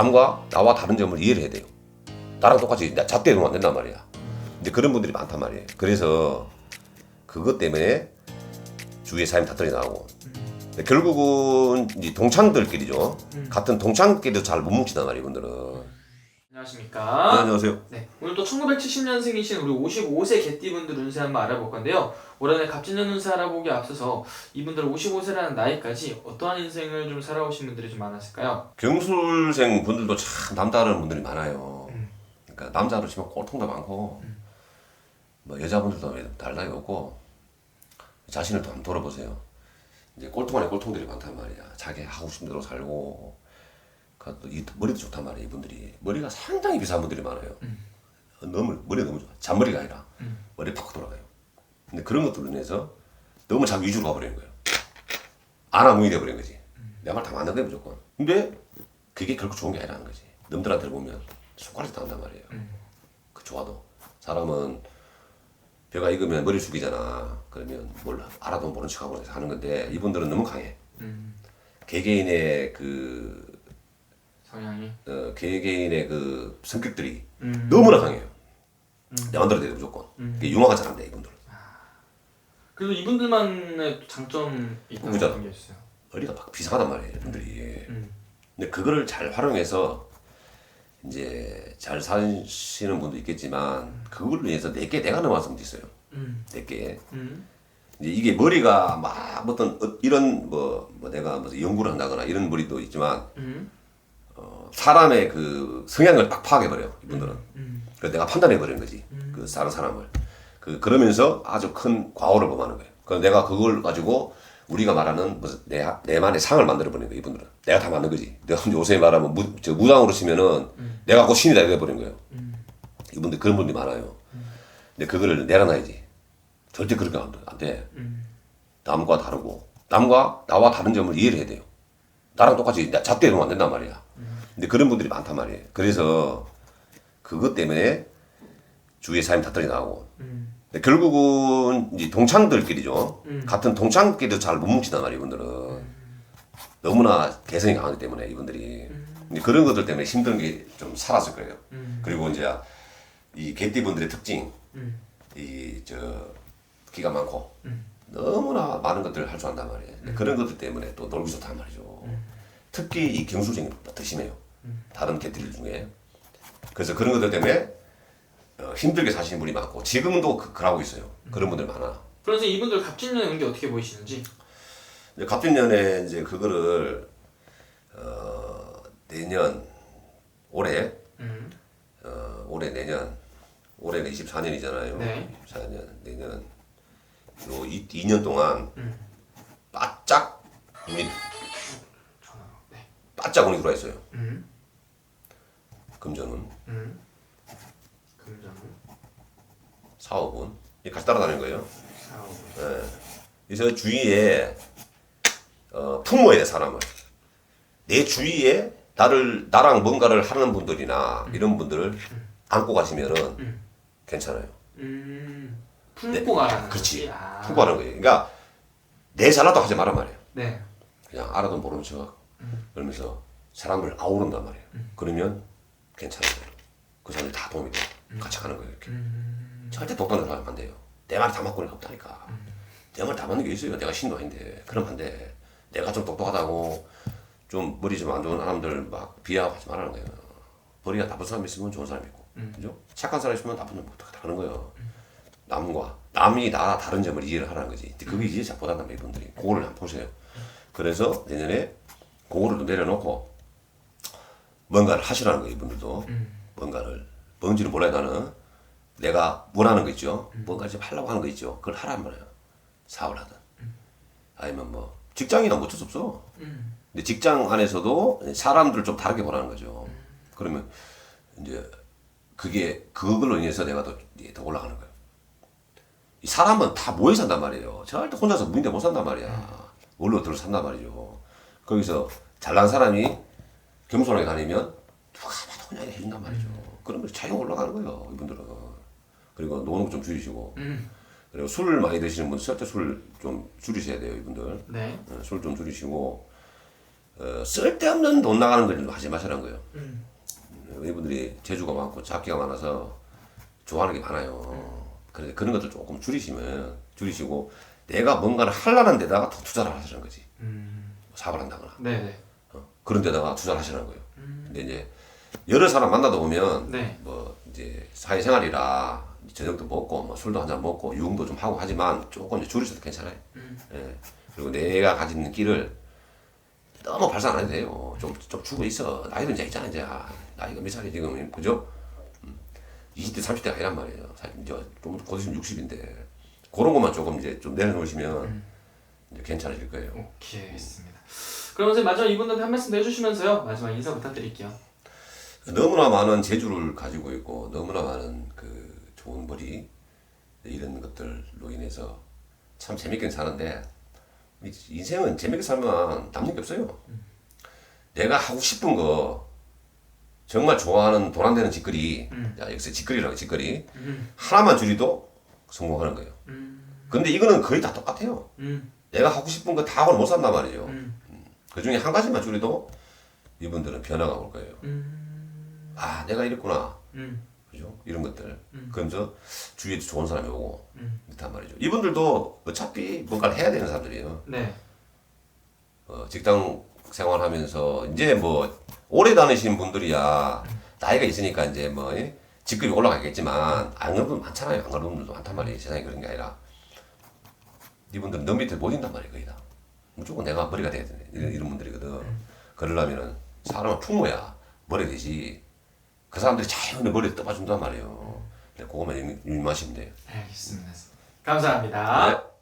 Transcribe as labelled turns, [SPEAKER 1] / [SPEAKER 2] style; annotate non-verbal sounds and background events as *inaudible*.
[SPEAKER 1] 남과 나와 다른 점을 이해를 해야 돼요. 나랑 똑같이 나 잣대 놓으면 안 된단 말이야. 근데 그런 분들이 많단 말이에요. 그래서 그것 때문에 주위에 사람이 다툼이 나고 결국은 이제 동창들끼리죠. 같은 동창끼리도 잘 못 뭉친단 말이에요, 이분들은.
[SPEAKER 2] 안녕하십니까.
[SPEAKER 1] 네, 안녕하세요.
[SPEAKER 2] 네, 오늘 또 1970년생이신 우리 55세 개띠분들 운세 한번 알아볼 건데요. 올한해 갑진년 운세 알아보기 앞서서 이분들 55세라는 나이까지 어떠한 인생을 좀 살아오신 분들이 좀 많았을까요?
[SPEAKER 1] 경술생 분들도 참 남다른 분들이 많아요.
[SPEAKER 2] 음.
[SPEAKER 1] 그러니까 남자로 치면 꼴통도 많고 뭐 여자분들도 달라이 없고 자신을 또 한번 돌아보세요. 이제 꼴통 안에 꼴통들이 많단 말이야. 자기 하고 싶은 대로 살고 이 머리도 좋단 말이야. 이분들이 머리가 상당히 비싼 분들이 많아요. 너무 머리 가 너무 좋아. 잔머리가 아니라 머리 팍 돌아가요. 근데 그런 것들로 인해서 너무 자기 위주로 가버리는 거예요. 아나무인이 돼버린 거지. 내말 다 맞는 거야 무조건. 근데 그게 결국 좋은 게 아니라는 거지. 남들한테 보면 손가락이 당한단 말이에요. 그 좋아도 사람은 배가 익으면 머리 숙이잖아. 그러면 몰라 알아도 모른 척하고 하는 건데 이분들은 너무 강해.
[SPEAKER 2] 음,
[SPEAKER 1] 개개인의 그
[SPEAKER 2] 성향이.
[SPEAKER 1] 어, 개개인의 그 성격들이
[SPEAKER 2] 음.
[SPEAKER 1] 너무나 강해요. 내 마음대로 돼 무조건. 그게 융화가 잘 안 돼 이분들은.
[SPEAKER 2] 그래도 이분들만의 또 장점이 있다는 게 있어요.
[SPEAKER 1] 머리가 막 비상하단 말이에요 이분들이.
[SPEAKER 2] 음.
[SPEAKER 1] 근데 그거를 잘 활용해서 이제 잘 사시는 분도 있겠지만 그걸로 인해서 내게 내가 분도 있어요.
[SPEAKER 2] 음.
[SPEAKER 1] 내게
[SPEAKER 2] 음.
[SPEAKER 1] 이제 이게 머리가 막 어떤 어- 이런 뭐, 뭐 내가 무슨 연구를 한다거나 이런 머리도 있지만
[SPEAKER 2] 음.
[SPEAKER 1] 어, 사람의 그 성향을 딱 파악해 버려 이분들은.
[SPEAKER 2] 음.
[SPEAKER 1] 그래서 내가 판단해 버리는 거지. 그 다른 사람을. 그 그러면서 아주 큰 과오를 범하는 거예요. 그래서 내가 그걸 가지고 우리가 말하는 무슨 내 내만의 상을 만들어 버리는 거예요. 이분들은. 내가 다 만든 거지. 내가 *laughs* 요새 말하면 무, 저 무당으로 치면은 내가 그 신이 다돼 버린 거예요. 이분들 그런 분들이 많아요. 근데 그거를 내려놔야지. 절대 그렇게 안 돼. 안 돼. 남과 다르고 남과 나와 다른 점을 이해를 해야 돼요. 나랑 똑같이 나 잣대 놓으면 안 된단 말이야. 근데 그런 분들이 많단 말이에요. 그래서 그것 때문에 주위에 사람이 다툼이 나고
[SPEAKER 2] 음.
[SPEAKER 1] 근데 결국은 이제 동창들끼리죠. 같은 동창끼리도 잘 못 뭉친단 말이에요, 이분들은. 너무나 개성이 강하기 때문에 이분들이. 근데 그런 것들 때문에 힘든 게 좀 살았을 거예요. 그리고 이제 이 개띠분들의 특징,
[SPEAKER 2] 음.
[SPEAKER 1] 이저 기가 많고 너무나 많은 것들을 할 줄 안단 말이에요. 근데 그런 것들 때문에 또 놀기 좋단 말이죠. 특히 이 경술생이 더 심해요. 다른 개띠들 중에. 그래서 그런 것들 때문에 어, 힘들게 사시는 분이 많고 지금도 그, 그러고 있어요. 그런 분들 많아.
[SPEAKER 2] 그래서 이분들 갑진년 운기 어떻게 보이시는지?
[SPEAKER 1] 이제 갑진년에 이제 그거를 어, 내년 올해
[SPEAKER 2] 음.
[SPEAKER 1] 어, 올해 내년 올해가 24년이잖아요.
[SPEAKER 2] 네.
[SPEAKER 1] 24년 내년 요 2, 2년 동안
[SPEAKER 2] 음.
[SPEAKER 1] 바짝
[SPEAKER 2] 전화. 네.
[SPEAKER 1] 바짝 운이 들어와 있어요.
[SPEAKER 2] 음.
[SPEAKER 1] 금전운,
[SPEAKER 2] 음. 금전.
[SPEAKER 1] 사업운 이 같이 따라다니는 거예요.
[SPEAKER 2] 사업.
[SPEAKER 1] 예. 그래서 주위에 어, 품어야 돼 사람을. 내 주위에 나를 나랑 뭔가를 하는 분들이나 이런 분들을 안고 가시면은
[SPEAKER 2] 음.
[SPEAKER 1] 괜찮아요.
[SPEAKER 2] 음. 품고 가라는
[SPEAKER 1] 네. 그렇지.
[SPEAKER 2] 아.
[SPEAKER 1] 하는 거예요. 그러니까 내 잘나도 하지 말란 말이에요.
[SPEAKER 2] 네.
[SPEAKER 1] 그냥 알아도 모르는 척 그러면서 사람을 아우른단 말이에요. 그러면 괜찮아요. 그 사람들이 다 도움이 돼요. 같이 가는 거예요. 이렇게. 절대 독단을 하면 안 돼요. 내 말이 다 맞고는 없다니까. 내말다 맞는 게 있어요. 내가 신도 아닌데. 그럼 안 돼. 내가 좀 똑똑하다고 좀 머리 좀 안 좋은 사람들 막 비하하지 말라는 거예요. 머리가 나쁜 사람 있으면 좋은 사람 있고. 그죠? 착한 사람 있으면 나쁜 사람 다른 거예요. 남과 남이 나 다른 점을 이해를 하라는 거지. 그게 이해 잘 못한단 말이에요, 이분들이. 그거를 한번 보세요. 그래서 내년에 그거를 좀 내려놓고 뭔가를 하시라는 거예요, 이분들도. 뭔가를. 뭔지는 몰라요, 나는. 내가 원하는 거 있죠. 뭔가 좀 하려고 하는 거 있죠. 그걸 하란 말이에요. 사업을 하든. 아니면 뭐, 직장이나 뭐 어쩔 수 없어. 근데 직장 안에서도 사람들을 좀 다르게 보라는 거죠. 그러면 이제 그게 그걸로 인해서 내가 더, 더 올라가는 거예요. 이 사람은 다 모여 산단 말이에요. 절대 혼자서 무인대 못 산단 말이야. 원로 들어 산단 말이죠. 거기서 잘난 사람이 겸손하게 다니면 누가 봐도 그냥 해준단 말이죠. 그러면 자영 올라가는 거예요. 이분들은. 그리고 노는 거좀 줄이시고.
[SPEAKER 2] 음.
[SPEAKER 1] 그리고 술 많이 드시는 분 절대 술 좀 줄이셔야 돼요. 이분들.
[SPEAKER 2] 네.
[SPEAKER 1] 술 좀 줄이시고 어, 쓸데없는 돈 나가는 걸 좀 하지 마시라는 거예요.
[SPEAKER 2] 음.
[SPEAKER 1] 이분들이 재주가 많고 잡기가 많아서 좋아하는 게 많아요. 그런데 그런 것들 조금 줄이시면 줄이시고 내가 뭔가를 하려는 데다가 더 투자를 하시는 거지.
[SPEAKER 2] 음.
[SPEAKER 1] 사업을 한다거나
[SPEAKER 2] 네네.
[SPEAKER 1] 어, 그런 데다가 투자를 하시는 거예요. 근데 이제 여러 사람 만나다 보면
[SPEAKER 2] 네.
[SPEAKER 1] 뭐 이제 사회생활이라 저녁도 먹고 뭐 술도 한 잔 먹고 유흥도 좀 하고 하지만 조금 이제 줄이셔도 괜찮아요. 예. 그리고 내가 가진 길을 너무 발산 안 해도 돼요. 좀, 좀 주고 있어. 나이도 이제 있잖아, 이제. 아, 나이가 몇 살이 지금, 그죠? 음, 20대, 30대가 아니란 말이에요. 이제 좀곧 있으면 60인데. 그런 것만 조금 이제 좀 내려놓으시면 이제 괜찮아질 거예요.
[SPEAKER 2] 오케이 알겠습니다. 그럼 선생님 마지막 이분들한테 한 말씀 더 해주시면서요. 마지막 인사 부탁드릴게요.
[SPEAKER 1] 너무나 많은 재주를 가지고 있고 너무나 많은 그 좋은 머리 이런 것들로 인해서 참 재밌게 사는데 이- 인생은 재밌게 살면 남는 게 없어요. 내가 하고 싶은 거 정말 좋아하는 돈안 되는 짓거리 야 여기서 짓거리라고 짓거리 하나만 줄이도 성공하는 거예요. 근데 이거는 거의 다 똑같아요.
[SPEAKER 2] 음.
[SPEAKER 1] 내가 하고 싶은 거 다 하고 못 산단 말이죠.
[SPEAKER 2] 음.
[SPEAKER 1] 그 중에 한 가지만 줄여도 이분들은 변화가 올 거예요.
[SPEAKER 2] 음.
[SPEAKER 1] 아, 내가 이랬구나.
[SPEAKER 2] 음.
[SPEAKER 1] 그죠? 이런 것들. 그러면서 주위에 좋은 사람이 오고,
[SPEAKER 2] 음.
[SPEAKER 1] 그렇단 말이죠. 이분들도 어차피 뭔가를 해야 되는 사람들이에요.
[SPEAKER 2] 네.
[SPEAKER 1] 어, 직장 생활하면서 이제 뭐 오래 다니신 분들이야 나이가 있으니까 이제 뭐 예? 직급이 올라가겠지만 안 그런 분 많잖아요. 안 그런 분들도 많단 말이에요. 세상에 그런 게 아니라 이분들은 너 밑에 못 있단 말이에요. 거의 다. 무조건 내가 머리가 돼야 되네. 이런, 이런 분들이거든. 그러려면은 사람은 풍모야 머리 되지. 그 사람들이 자연히 머리에 떠봐준단 말이에요. 네, 그것만 유의하시면 돼요.
[SPEAKER 2] 알겠습니다. 감사합니다.
[SPEAKER 1] 네.